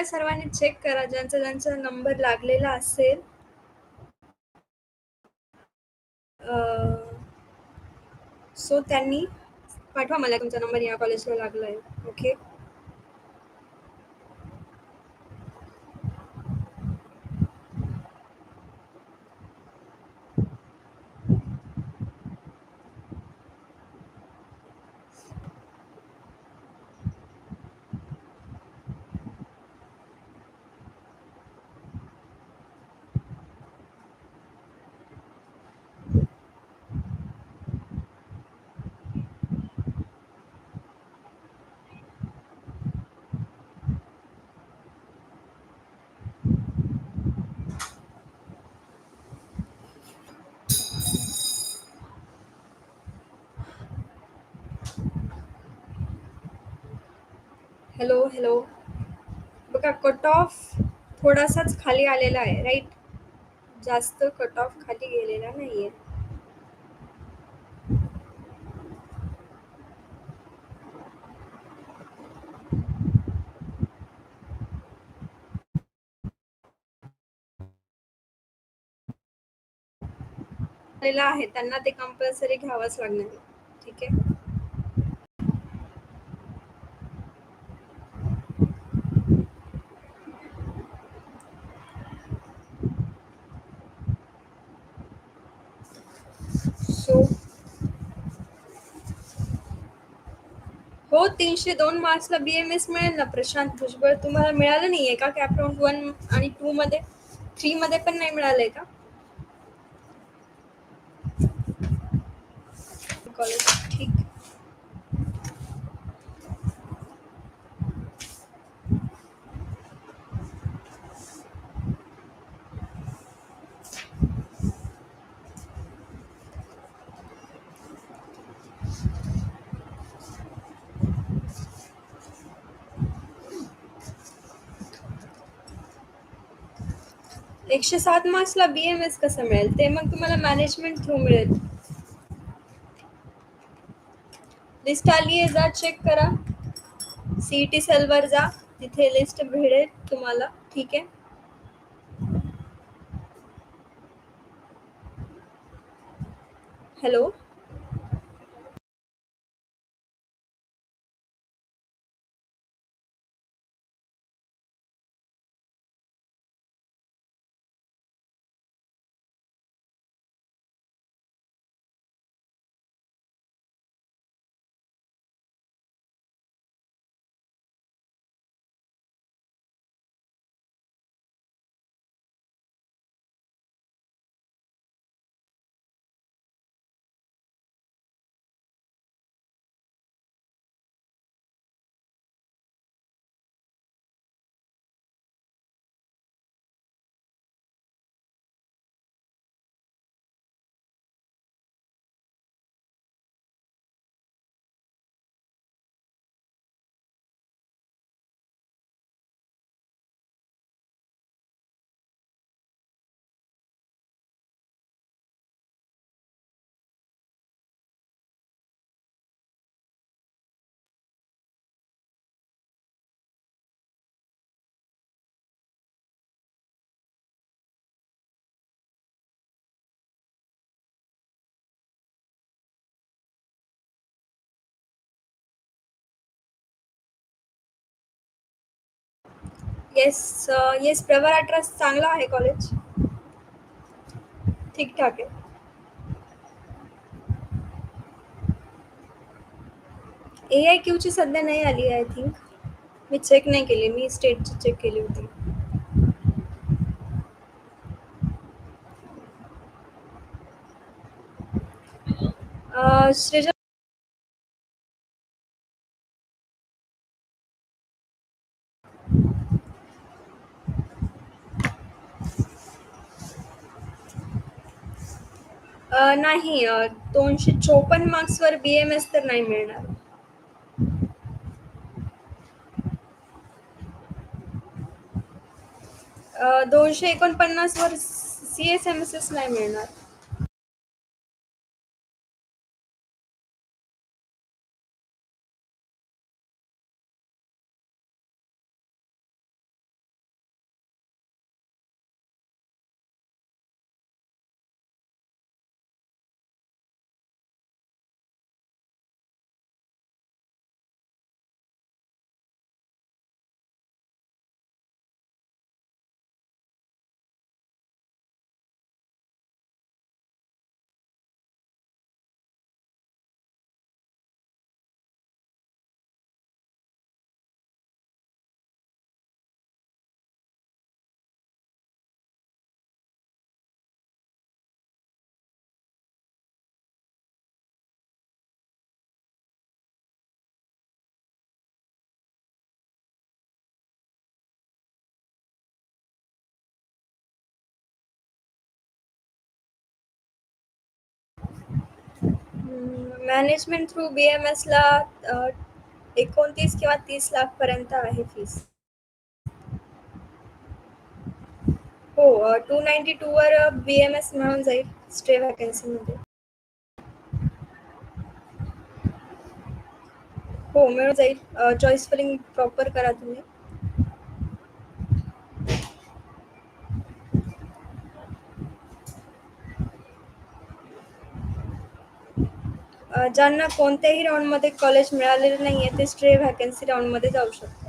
बघा सर्वांनी चेक करा. ज्यांचा ज्यांचा नंबर लागलेला असेल सो त्यांनी पाठवा मला. तुमचा नंबर या कॉलेजला लागलाय. ओके हॅलो हॅलो बघा कट ऑफ थोडासाच खाली आलेला आहे राईट जास्त कट ऑफ खाली गेलेला नाहीये. आहे त्यांना ते कंपल्सरी घ्यावंच लागणार ठीक आहे सो हो तीनशे दोन मार्क्सला बी एम एस मिळेल ना प्रशांत भुजबळ? तुम्हाला मिळालं नाहीये का? कॅपराऊंड वन आणि टू मध्ये? थ्री मध्ये पण नाही मिळालंय का? कॉलेज ठीक एकशे सात मार्क्सला बी एम एस कसं मिळेल? ते मग तुम्हाला मॅनेजमेंट थ्रू मिळेल. लिस्ट आली आहे जा चेक करा. सीईटी सेलवर जा. तिथे लिस्ट भेटेल तुम्हाला. ठीक आहे? हॅलो येस येस प्रवर अट्रास चांगला आहे कॉलेज ठीकठाक आहे. ए आय क्यूची सध्या नाही आली आय थिंक मी चेक नाही केली. मी स्टेटची चेक केली होती. श्रीजा नाही दोनशे चोपन्न मार्क्सवर बी एम एस तर नाही मिळणार. दोनशे दोनशे एकोणपन्नासवर C S M S S नाही मिळणार. मॅनेजमेंट थ्रू बी एम एसला एकोणतीस किंवा तीस लाखपर्यंत आहे फ़ीस हो टू नाईन्टी टूवर बी एम एस मिळून जाईल स्टे व्हॅकन्सीमध्ये हो, मिळून जाईल. चॉईस फिलिंग प्रॉपर करा तुम्ही. ज्यांना कोणत्याही राऊंडमध्ये कॉलेज मिळालेलं नाही आहे ते स्ट्रे व्हॅकन्सी राऊंडमध्ये जाऊ शकतात.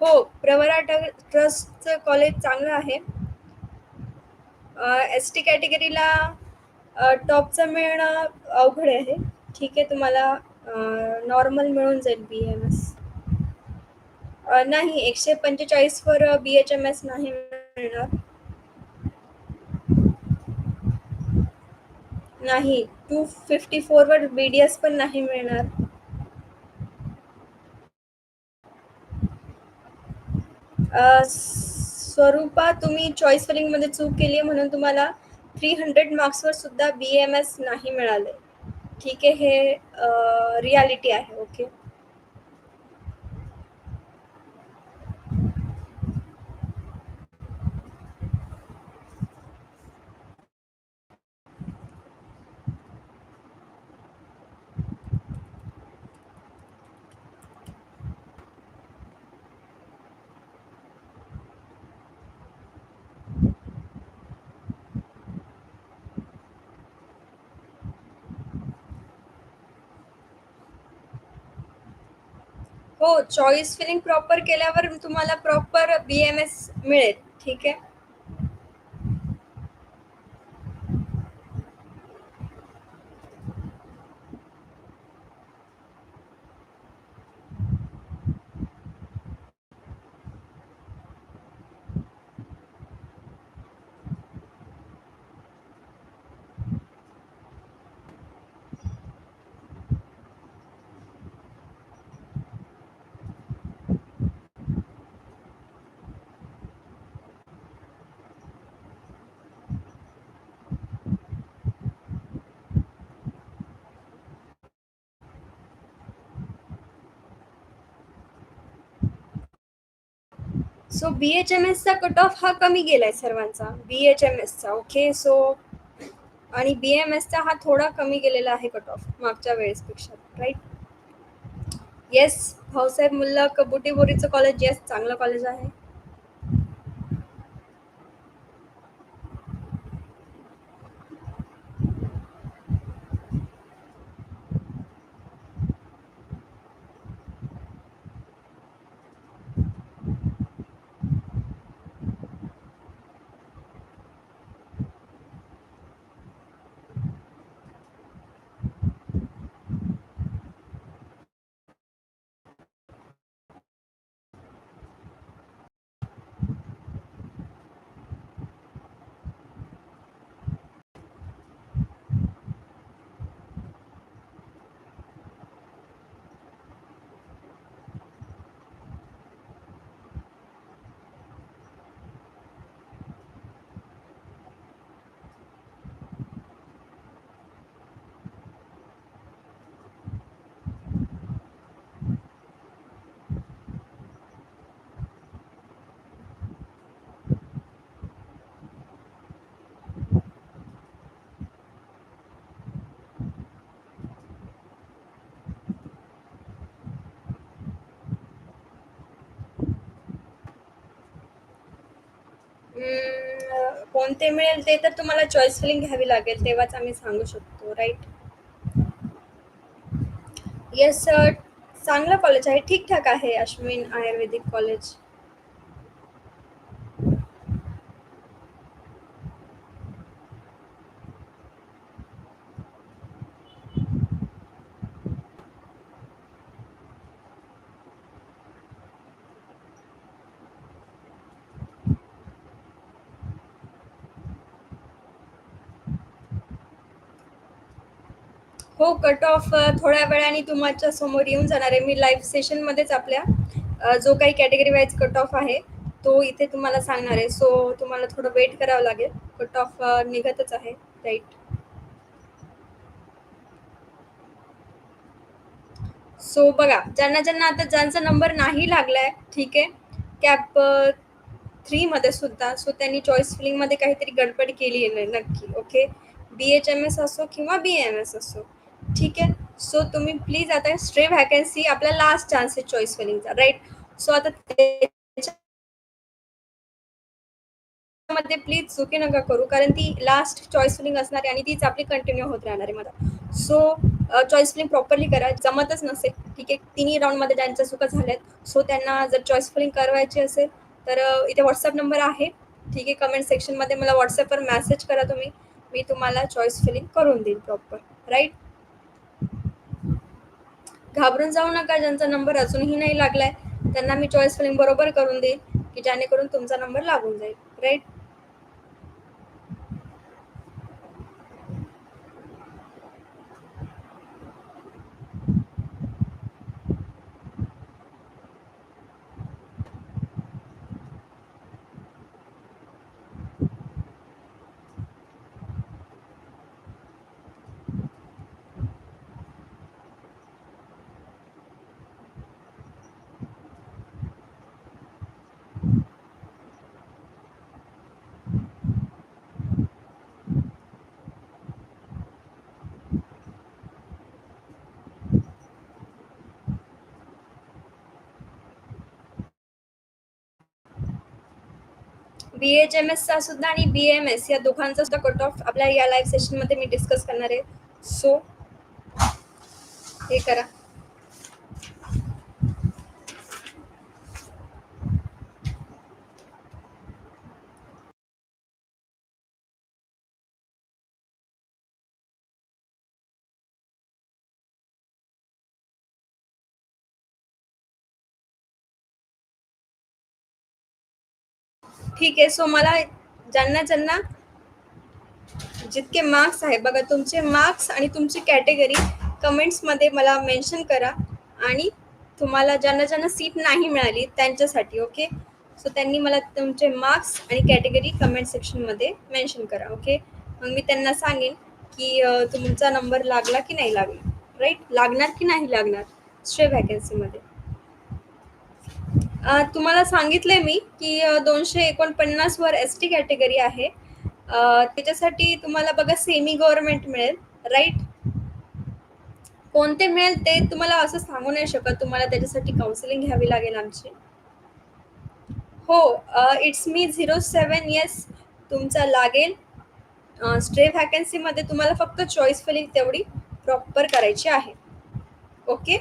हो प्रवरा ट्रस्टचं कॉलेज चांगलं आहे. एस टी कॅटेगरीला टॉपचं मिळणं अवघड आहे. ठीक आहे तुम्हाला नॉर्मल मिळून जाईल बी एम एस नाही एकशे पंचेचाळीसवर बी एच एम एस नाही मिळणार. नाही. टू फिफ्टी फोरवर बी डी एस पण नाही मिळणार. स्वरूपा तुम्ही चॉईस फिलिंगमध्ये चूक केली आहे म्हणून तुम्हाला थ्री हंड्रेड मार्क्सवर सुद्धा बी एम एस नाही मिळाले. ठीक आहे हे रियालिटी आहे ओके हो चॉईस फिलिंग प्रॉपर केल्यावर तुम्हाला प्रॉपर बी एम एस मिळेल. ठीक आहे? सो बी एच एम एसचा कट ऑफ हा कमी गेलाय सर्वांचा. बी एच एम एसचा ओके सो आणि बी एम एसचा हा थोडा कमी गेलेला आहे कट ऑफ मागच्या वेळेसपेक्षा राईट येस भाऊसाहेब मुल्ला कबुटी बोरीचं कॉलेज येस चांगलं कॉलेज आहे. कोणते मिळेल ते तर तुम्हाला चॉईस फिलिंग घ्यावी लागेल तेव्हाच आम्ही सांगू शकतो राईट येस सर चांगलं कॉलेज आहे ठीकठाक आहे अश्विन आयुर्वेदिक कॉलेज हो कट ऑफ थोड्या वेळाने तुमच्यासमोर येऊन जाणार आहे. मी लाईव्ह सेशनमध्येच आपल्या जो काही कॅटेगरी वाईज कट ऑफ आहे तो इथे तुम्हाला सांगणार आहे. सो तुम्हाला थोडं वेट करावं लागेल. कट ऑफ निघतच आहे. राईट सो बघा ज्यांना ज्यांना आता ज्यांचा नंबर नाही लागलाय ठीक आहे. कॅप थ्री मध्ये सुद्धा सो त्यांनी चॉईस फिलिंगमध्ये काहीतरी गडबड केली आहे नक्की okay B H M S असो किंवा बी एम एस असो. ठीक आहे? सो तुम्ही प्लीज आता स्ट्रे व्हॅकन्सी आपला लास्ट चान्स आहे चॉईस फिलिंगचा राईट सो आता मध्ये प्लीज चुकी नका करू कारण ती लास्ट चॉईस फिलिंग असणार आहे आणि तीच आपली कंटिन्यू होत राहणार आहे मला सो चॉईस फिलिंग प्रॉपरली करा जमतच नसेल ठीक आहे? तिन्ही राऊंडमध्ये ज्यांच्या चुका झाल्यात सो त्यांना जर चॉईस फिलिंग करवायची असेल तर इथे व्हॉट्सअप नंबर आहे. ठीक आहे? कमेंट सेक्शनमध्ये मला व्हॉट्सअपवर मेसेज करा तुम्ही. मी तुम्हाला चॉईस फिलिंग करून देईन प्रॉपर राईट घाबरून जाऊ नका ज्यांचा नंबर अजूनही नाही लागलाय त्यांना मी चॉईस फिलिंग बरोबर करून देईन की जेणेकरून तुमचा नंबर लागून जाईल राईट बी एच एम एसचा सुद्धा आणि बी एम एस या दोघांचा सुद्धा कट ऑफ आपल्या या लाईव्ह सेशनमध्ये मी डिस्कस करणार आहे. सो हे करा. ठीक आहे सो मला ज्यांना ज्यांना जितके मार्क्स आहे बघा तुमचे मार्क्स आणि तुमची कॅटेगरी कमेंट्समध्ये मला मेन्शन करा आणि तुम्हाला ज्यांना ज्यांना सीट नाही मिळाली त्यांच्यासाठी ओके सो त्यांनी मला तुमचे मार्क्स आणि कॅटेगरी कमेंट सेक्शनमध्ये मेन्शन करा ओके मग मी त्यांना सांगेन की तुमचा नंबर लागला की नाही लागला राईट लागणार की नाही लागणार? स्ट्रे व्हॅकन्सीमध्ये तुम्हाला सांगितले मी की दोनशे एकोणपन्नास वर एस टी कॅटेगरी आहे. त्याच्यासाठी तुम्हाला बघा सेमी गव्हर्नमेंट मिळेल राईट कोणते मिळेल ते तुम्हाला असं सांगू नाही शकत. तुम्हाला त्याच्यासाठी काउन्सिलिंग घ्यावी लागेल आमची. हो इट्स मी झिरो सेवन येस तुमचा लागेल. स्ट्रे व्हॅकन्सीमध्ये तुम्हाला फक्त चॉईस फिलिंग तेवढी प्रॉपर करायची आहे. ओके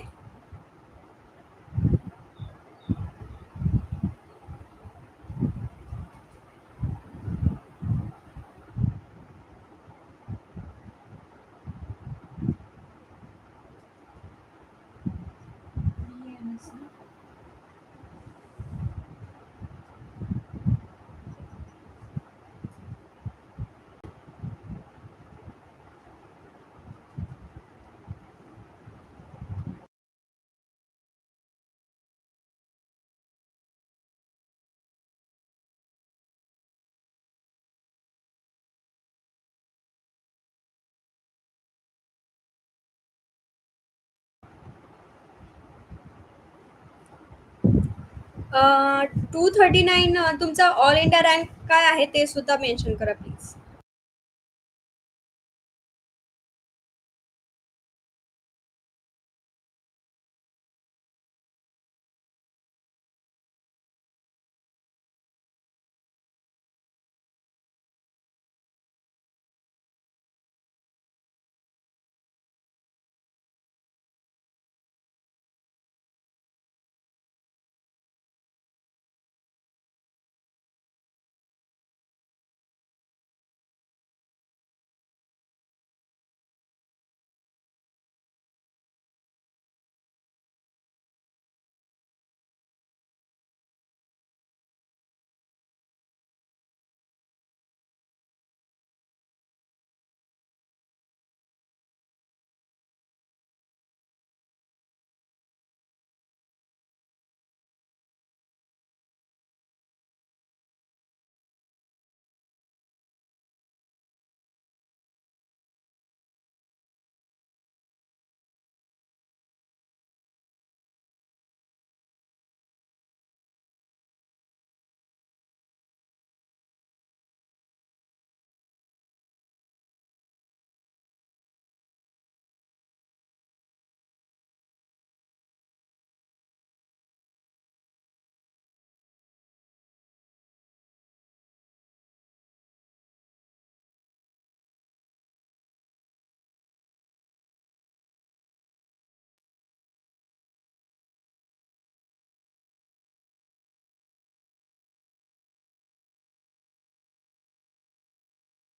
टू थर्टी नाईन तुमचा ऑल इंडिया रँक काय आहे ते सुद्धा मेन्शन करा प्लीज